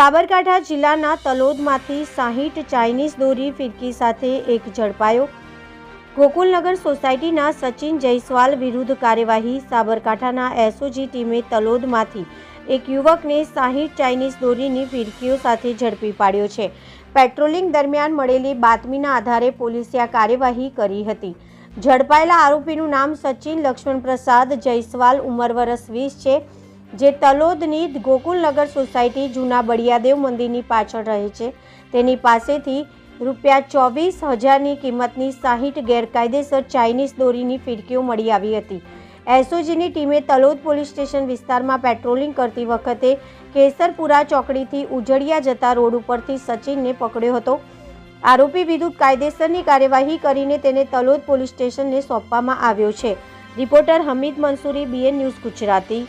સાબરકાંઠા જિલ્લાના તલોદમાંથી સાહીઠ ચાઇનીઝ દોરી ફિરકી સાથે એક ઝડપાયો. ગોકુલનગર સોસાયટીના સચિન જયસ્વાલ વિરુદ્ધ કાર્યવાહી સાબરકાંઠાના એસઓજી ટીમે તલોદમાંથી એક યુવકને સાહીઠ ચાઇનીઝ દોરીની ફિરકીઓ સાથે ઝડપી પાડ્યો છે. પેટ્રોલિંગ દરમિયાન મળેલી બાતમીના આધારે પોલીસે આ કાર્યવાહી કરી હતી. ઝડપાયેલા આરોપીનું નામ સચિન લક્ષ્મણ પ્રસાદ જયસ્વાલ ઉંમર વરસ વીસ છે. જે તલોદની ગોકુલનગર સોસાયટી જૂના બળિયાદેવ મંદિરની પાછળ રહે છે. તેની પાસેથી રૂપિયા ચોવીસ હજારની કિંમતની સાહીઠ ગેરકાયદેસર ચાઇનીઝ દોરીની ફિરકીઓ મળી આવી હતી. એસઓજીની ટીમે તલોદ પોલીસ સ્ટેશન વિસ્તારમાં પેટ્રોલિંગ કરતી વખતે કેસરપુરા ચોકડીથી ઉજળિયા જતા રોડ ઉપરથી સચિનને પકડ્યો હતો. આરોપી વિરુદ્ધ કાયદેસરની કાર્યવાહી કરીને તેને તલોદ પોલીસ સ્ટેશનને સોંપવામાં આવ્યો છે. Reporter Hamid Mansuri, BN news Gujarati.